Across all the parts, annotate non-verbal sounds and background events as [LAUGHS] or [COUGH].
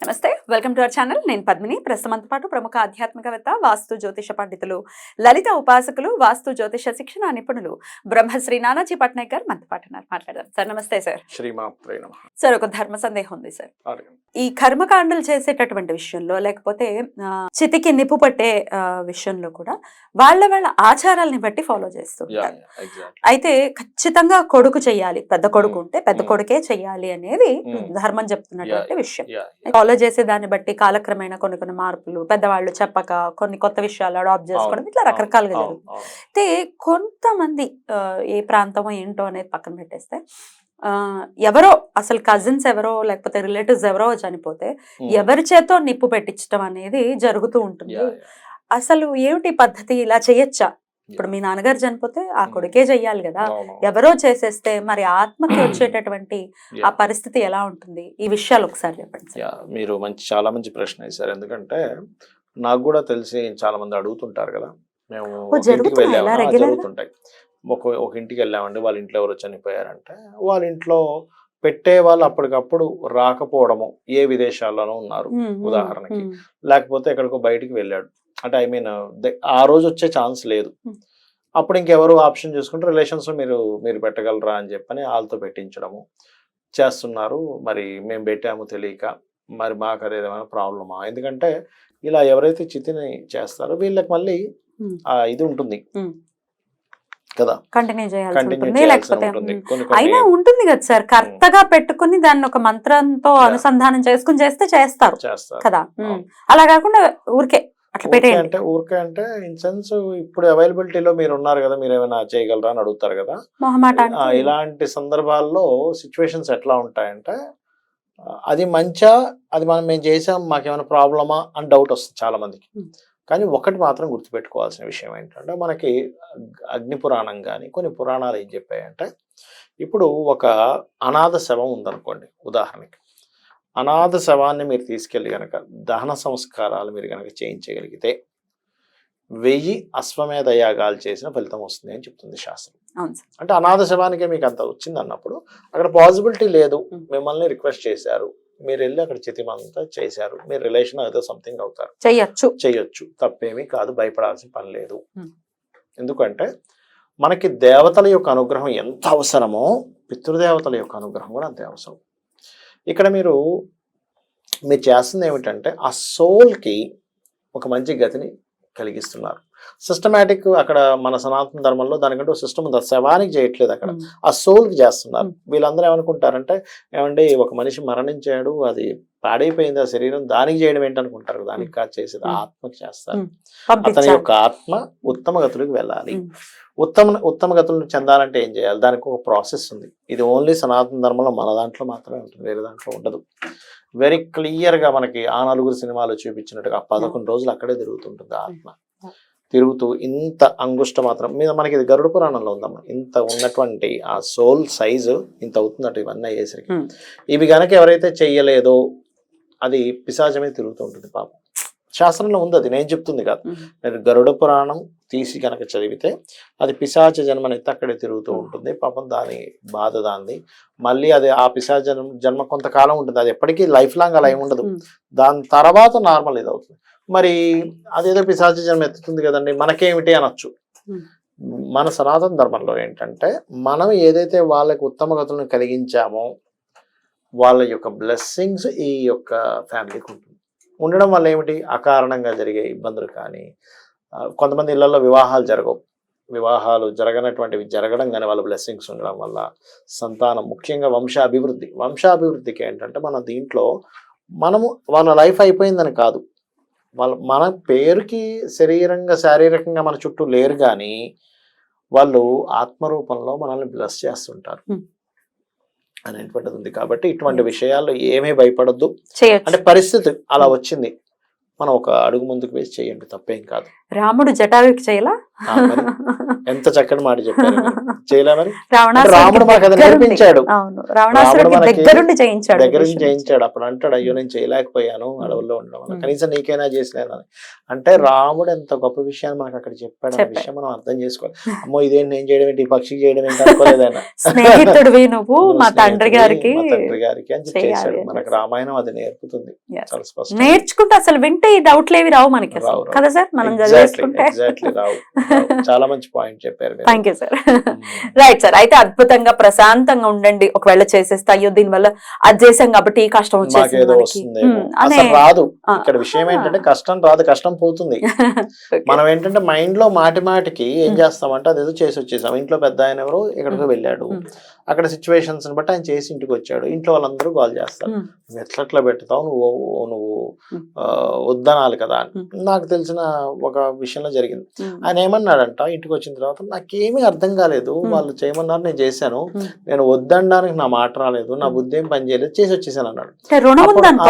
నమస్తే welcome to our channel. నేను పద్మిని. ప్రస్తుతంతో పాటు ప్రముఖ ఆధ్యాత్మికవేత్త వాస్తు జ్యోతిష పండితులు లలిత ఉపాసకులు వాస్తు జ్యోతిష శిక్షణ నిపుణులు బ్రహ్మశ్రీ నానాజీ పట్నాయక్ గారు మనతో పాటు మాట్లాడారు సార్ నమస్తే సార్. సార్ ఒక ధర్మ సందేహం ఉంది సార్. ఈ కర్మకాండలు చేసేటటువంటి విషయంలో లేకపోతే చితికి నిప్పు పట్టే విషయంలో కూడా వాళ్ళ వాళ్ళ ఆచారాలని బట్టి ఫాలో చేస్తుంటారు అయితే ఖచ్చితంగా కొడుకు చెయ్యాలి పెద్ద కొడుకు. ఉంటే పెద్ద. కొడుకే చెయ్యాలి అనేది. ధర్మం చెప్తున్నటువంటి విషయం. ఫాలో చేసే దాన్ని బట్టి కాలక్రమేణా కొన్ని కొన్ని మార్పులు పెద్దవాళ్ళు చెప్పక కొన్ని కొత్త విషయాలు అడాప్ట్ చేసుకోవడం ఇట్లా రకరకాలుగా జరుగుతుంది. అయితే కొంతమంది ఏ ప్రాంతమో ఏంటో అనేది పక్కన పెట్టేస్తే ఎవరో అసలు కజిన్స్ ఎవరో లేకపోతే రిలేటివ్స్ ఎవరో చనిపోతే ఎవరి చేతో నిప్పు పెట్టించడం అనేది జరుగుతూ ఉంటుంది. అసలు ఏమిటి పద్ధతి? ఇలా చేయొచ్చా? ఇప్పుడు మీ నాన్నగారు చనిపోతే ఆ Mm. కొడుకే చెయ్యాలి కదా. ఎవరో చేసేస్తే మరి ఆత్మకి వచ్చేటటువంటి ఆ పరిస్థితి ఎలా ఉంటుంది? ఈ విషయాలు ఒకసారి చెప్పండి మీరు మంచి చాలా మంచి ప్రశ్న వేశారు. ఎందుకంటే నాకు కూడా తెలిసి చాలా మంది అడుగుతుంటారు కదా. మేము ఒక ఇంటికి వెళ్ళాము? జరుగుతుంటాయి. ఒక ఒక ఇంటికి వెళ్ళామండి. వాళ్ళ ఇంట్లో ఎవరు చనిపోయారంటే వాళ్ళ ఇంట్లో పెట్టే వాళ్ళు అప్పటికప్పుడు రాకపోవడము ఏ విదేశాల్లోనూ ఉన్నారు ఉమ్, ఉదాహరణకి. లేకపోతే ఎక్కడికో బయటికి వెళ్ళాడు. అంటే ఐ మీన్ ఆ రోజు వచ్చే ఛాన్స్ లేదు. Hmm. అప్పుడు ఇంకెవరు ఆప్షన్ చూసుకుంటే రిలేషన్స్ మీరు మీరు పెట్టగలరా అని చెప్పని వాళ్ళతో పెట్టించడము చేస్తున్నారు. మరి మేము పెట్టాము తెలియక మరి మాకు అది ఏమైనా ప్రాబ్లమా ఎందుకంటే ఇలా ఎవరైతే చితిని చేస్తారో వీళ్ళకి మళ్ళీ Hmm. ఆ ఇది ఉంటుంది. Hmm. కదా? కంటిన్యూ చేయాల్సి లేకపోతే అయినా ఉంటుంది కదా సార్. కర్తగా పెట్టుకుని దాన్ని ఒక మంత్రంతో. అనుసంధానం చేసుకుని చేస్తే చేస్తారు. కదా. అలా కాకుండా ఊరికే అట్లా ఊరికే పెట్టేయండి అంటే ఊరికే అంటే ఇన్ సెన్స్ ఇప్పుడు అవైలబిలిటీలో మీరు ఉన్నారు కదా మీరు ఏమైనా చేయగలరా అని అడుగుతారు కదా. ఇలాంటి సందర్భాల్లో సిచ్యువేషన్స్ ఎట్లా ఉంటాయంటే అది మంచా అది మనం మేము చేసాం మాకేమైనా ప్రాబ్లమా అని డౌట్ వస్తుంది చాలా మందికి. కానీ ఒకటి మాత్రం గుర్తుపెట్టుకోవాల్సిన విషయం ఏంటంటే మనకి అగ్- అగ్ని పురాణం కానీ కొన్ని పురాణాలు ఏం చెప్పాయంటే ఇప్పుడు ఒక అనాథ శవం ఉందనుకోండి ఉదాహరణకి. అనాథ శవాన్ని మీరు తీసుకెళ్ళి కనుక దహన సంస్కారాలు మీరు కనుక చేయించగలిగితే వెయ్యి అశ్వమేధ యాగాలు చేసిన ఫలితం వస్తుంది అని చెప్తుంది శాస్త్రం. అంటే అనాథ శవానికే మీకు అంత వచ్చింది అన్నప్పుడు అక్కడ పాసిబిలిటీ లేదు. మిమ్మల్ని రిక్వెస్ట్ చేశారు. మీరు వెళ్ళి అక్కడ చితిమంతా చేశారు. మీరు రిలేషన్ ఏదో సంథింగ్ అవుతారు. చెయ్యొచ్చు. చేయొచ్చు తప్పేమీ కాదు. భయపడాల్సిన పని లేదు. ఎందుకంటే మనకి దేవతల యొక్క అనుగ్రహం ఎంత అవసరమో పితృదేవతల యొక్క అనుగ్రహం కూడా అంతే అవసరం. ఇక్కడ మీరు మీరు చేస్తుంది ఏమిటంటే ఆ సోల్కి ఒక మంచి గతిని కలిగిస్తున్నారు. సిస్టమేటిక్ అక్కడ మన సనాతన ధర్మంలో దానికంటే ఒక సిస్టమ్ ఉంది. శవానికి చేయట్లేదు అక్కడ. ఆ సోల్కి చేస్తున్నారు. వీళ్ళందరూ ఏమనుకుంటారంటే ఏమండి ఒక మనిషి మరణించాడు అది పాడైపోయింది ఆ శరీరం దానికి చేయడం ఏంటనుకుంటారు? దానికి కాదు చేసేది. ఆత్మకి చేస్తారు. అతని యొక్క ఆత్మ ఉత్తమ గతులకు వెళ్ళాలి. ఉత్తమ ఉత్తమ గతులను చెందాలంటే ఏం చేయాలి? దానికి ఒక ప్రాసెస్ ఉంది. ఇది ఓన్లీ సనాతన ధర్మంలో మన దాంట్లో మాత్రమే ఉంటుంది. వేరే దాంట్లో ఉండదు. వెరీ క్లియర్గా మనకి ఆ నలుగురు సినిమాలు చూపించినట్టుగా పదకొండు రోజులు అక్కడే తిరుగుతుంటుంది ఆత్మ. తిరుగుతూ ఇంత అంగుష్ట మాత్రం మీద మనకి ఇది గరుడ పురాణంలో ఉందమ్మా. ఇంత ఉన్నటువంటి ఆ సోల్ సైజు ఇంత అవుతుందట ఇవన్నీ అయ్యేసరికి. ఇవి గనక ఎవరైతే చెయ్యలేదో అది పిశాచమే తిరుగుతూ ఉంటుంది పాపం. శాస్త్రంలో ఉంది అది నేను చెప్తుంది కాదు. మీరు గరుడ పురాణం తీసి కనుక చదివితే అది పిశాచ జన్మనెత్తి అక్కడే తిరుగుతూ. ఉంటుంది. పాపం దాని బాధ దాంది. మళ్ళీ అది ఆ పిశాచ జన్మ జన్మ కొంతకాలం ఉంటుంది. అది ఎప్పటికీ లైఫ్ లాంగ్ అలా ఏమి ఉండదు. దాని తర్వాత నార్మల్ ఇది అవుతుంది మరి అదేదో పిశాచ జన్మ ఎత్తుతుంది కదండి మనకేమిటి అనొచ్చు. మన సనాతన ధర్మంలో ఏంటంటే మనం ఏదైతే వాళ్ళకి ఉత్తమ గతులను కలిగించామో వాళ్ళ యొక్క బ్లెస్సింగ్స్ ఈ యొక్క ఫ్యామిలీకి ఉంటుంది. ఉండడం వల్ల ఏమిటి? అకారణంగా జరిగే ఇబ్బందులు కానీ కొంతమంది ఇళ్ళలో వివాహాలు జరగవు. వివాహాలు జరగనటువంటివి జరగడం కానీ వాళ్ళ బ్లెస్సింగ్స్ ఉండడం వల్ల సంతానం ముఖ్యంగా వంశాభివృద్ధి. వంశాభివృద్ధికి ఏంటంటే మన దీంట్లో మనము వాళ్ళ లైఫ్ అయిపోయిందని కాదు. వాళ్ళ మన పేరుకి శరీరంగా శారీరకంగా మన చుట్టూ లేరు కానీ వాళ్ళు ఆత్మరూపంలో మనల్ని బ్లెస్ చేస్తుంటారు. అనేటువంటిది ఉంది కాబట్టి ఇటువంటి విషయాల్లో ఏమీ భయపడద్దు. అంటే పరిస్థితి అలా వచ్చింది. మనం ఒక అడుగు ముందుకు వేసి చేయండి తప్పేం కాదు. రాముడు జటాయుకి చేయలా ఎంత చక్కటి మాట చెప్పారు. చేయలే మరి [LAUGHS] రావణాసురుడికి రాముడు మనకు అది దగ్గరుండి- నేర్పించాడు. అవును మనకి దగ్గరుండి చేయించాడు. చేయించాడు అప్పుడు అంటాడు అయ్యో నేను చేయలేకపోయాను అడవుల్లో ఉండడం. కనీసం నీకైనా చేసినాను అని అంటే రాముడు ఎంత గొప్ప విషయాన్ని మనకు అక్కడ చెప్పాడు ఆ. విషయం మనం అర్థం చేసుకోవాలి అమ్మో ఇదేంటి నేను చేయడం ఏంటి ఈ పక్షికి చేయడం ఏంటి అనుకోలేదు ఆయన [LAUGHS] స్నేహితుడివి నువ్వు మా తండ్రి గారికి తండ్రి గారికి అని చెప్పి చేయాలి చేశాడు అని మనకు. రామాయణం అది నేర్పుతుంది Yes. చాలా స్పష్టం నేర్చుకుంటే అసలు వింటే ఈ డౌట్లు ఏవి రావు మనకి. కదా సార్ మనం [LAUGHS] చాలా మంచి పాయింట్ చెప్పారు. Thank you sir. Right sir అయితే అద్భుతంగా ప్రశాంతంగా ఉండండి ఒకవేళ చేసేస్తే అయ్యో దీని వల్ల అది చేసాం కాబట్టి ఈ కష్టం వచ్చేసింది అనే అసలు రాదు ఇక్కడ విషయం. ఏంటంటే కష్టం రాదు కష్టం పోతుంది. [LAUGHS] మనం ఏంటంటే మైండ్లో మాటి మాటికి ఏం ఉమ్. చేస్తామంటే అదేదో చేసి వచ్చేసాం ఇంట్లో పెద్ద ఆయన ఎవరో ఎక్కడికో ఉమ్. వెళ్ళాడు. అక్కడ సిచ్యువేషన్స్ బట్టి ఆయన చేసి ఇంటికి వచ్చాడు. ఇంట్లో వాళ్ళందరూ కాల్ చేస్తారు. ఉమ్, నువ్వు ఎట్లా ఎట్లా పెడతావు? నువ్వు నువ్వు వద్దనాలి కదా అని. నాకు తెలిసిన ఒక విషయంలో జరిగింది. ఆయన ఏమన్నాడంట? ఇంటికి వచ్చిన తర్వాత నాకేమీ అర్థం కాలేదు. వాళ్ళు చేయమన్నారు నేను చేశాను. నేను వద్దనడానికి నా మాట రాలేదు. నా. బుద్ధి ఏం పని చేయలేదు. చేసి వచ్చేసాను అన్నాడు.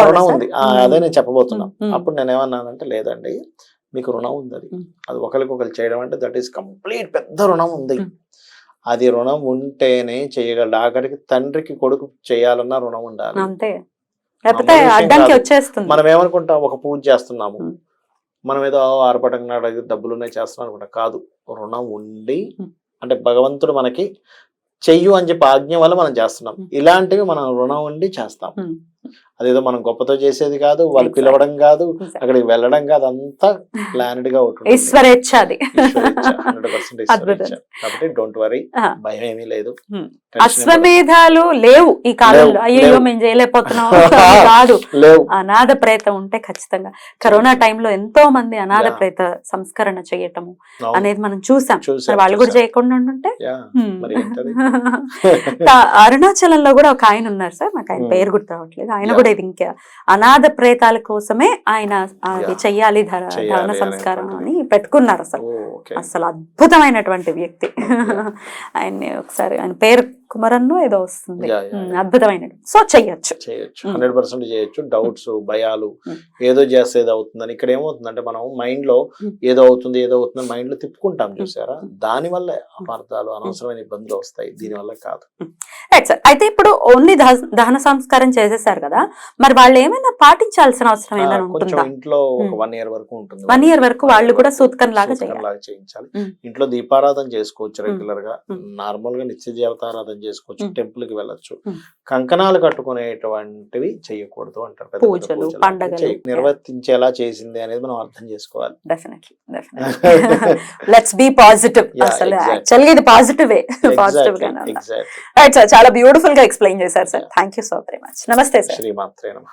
రుణం ఉంది. అదే నేను చెప్పబోతున్నా. అప్పుడు నేను ఏమన్నానంటే లేదండి మీకు రుణం ఉంది అది. అది ఒకరికొకరు చేయడం అంటే దట్ ఈస్ కంప్లీట్ పెద్ద రుణం ఉంది. అది రుణం ఉంటేనే చేయగలడు ఆఖరికి తండ్రికి కొడుకు చేయాలన్న రుణం ఉండాలి అంతే లేకపోతే కాదు. వచ్చేస్తుంది మనం ఏమనుకుంటాం ఒక పూజ చేస్తున్నాము. మనం ఏదో ఆర్భటంగా డబ్బులు ఉన్నాయి చేస్తున్నాం అనుకుంటా కాదు రుణం ఉండి. అంటే భగవంతుడు మనకి చెయ్యు అని చెప్పి ఆజ్ఞ వల్ల మనం చేస్తున్నాం. ఇలాంటివి మనం రుణం ఉండి చేస్తాం. అదేదో మనం గొప్పతో చేసేది కాదు వాళ్ళు. పిలవడం కాదు. అక్కడికి వెళ్ళడం కాదు అంతా ప్లానెడ్గా ఉంటుంది ఈశ్వరేచ్ఛ అది. [LAUGHS] కాబట్టి డోంట్ వరీ. భయం ఏమీ లేదు అశ్వమేధాలు లేవు ఈ కాలంలో అయ్యో. మేము చేయలేకపోతున్నాం [LAUGHS] కాదు అనాథ ప్రేత ఉంటే ఖచ్చితంగా కరోనా టైంలో ఎంతో మంది అనాథ. ప్రేత సంస్కరణ చేయటము. అనేది మనం చూసాం వాళ్ళు కూడా. చేయకుండా ఉంటే? [LAUGHS] అరుణాచలంలో కూడా ఒక ఆయన ఉన్నారు సార్ నాకు ఆయన. పేరు గుర్తు రావట్లేదు ఆయన. కూడా ఇది ఇంకా అనాథ ప్రేతాల కోసమే ఆయన అది. చెయ్యాలి ధర- చెయ్యాలి దహన సంస్కారం అని. పెట్టుకున్నారు అసలు okay. అసలు అద్భుతమైనటువంటి వ్యక్తి ఆయన్ని ఒకసారి ఆయన పేరు కుమరన్ను ఏదో వస్తుంది. Yeah, yeah, um, yeah. అద్భుతమైన సో చెయ్యొచ్చు. చేయొచ్చు. హండ్రెడ్ పర్సెంట్ చేయొచ్చు డౌట్స్ భయాలు. ఏదో చేస్తే ఏదో అవుతుందని. ఇక్కడ ఏమవుతుందంటే మనం మైండ్లో. ఏదో అవుతుంది ఏదో అవుతుంది మైండ్లో తిప్పుకుంటాం చూసారా. దాని వల్ల అపార్థాలు అనవసరమైన ఇబ్బందులు వస్తాయి. దీని వల్ల కాదు. రైట్ సార్ అయితే ఇప్పుడు ఓన్లీ దహన సంస్కారం చేసేసారు కదా? మరి వాళ్ళు ఏమైనా పాటించాల్సిన అవసరం కొంచెం ఉంటుందా? ఇంట్లో ఒక. వన్ ఇయర్ వరకు ఉంటుంది. One year వరకు వాళ్ళు కూడా సూతకం లాగా చేయించాలి. ఇంట్లో దీపారాధన చేసుకోవచ్చు. రెగ్యులర్గా. నార్మల్గా నిత్య దేవతారాధన చేసుకోవచ్చు. టెంపుల్కి వెళ్ళొచ్చు. కంకణాలు కట్టుకునేటువంటివి చెయ్యకూడదు అంటారు పూజలు, పూజలు. పండగలు. నిర్వర్తించేలా చేసింది అనేది మనం అర్థం చేసుకోవాలి. డెఫినెట్లీ లెట్స్ బి పాజిటివ్ అసలు ఇది పాజిటివ్ పాజిటివ్ గానే ఎగ్జాక్ట్లీ రైట్ సార్ చాలా బ్యూటిఫుల్గా ఎక్స్ప్లెయిన్ చేశారు sir thank you so very much నమస్తే సార్ శ్రీమాత్రే నమ.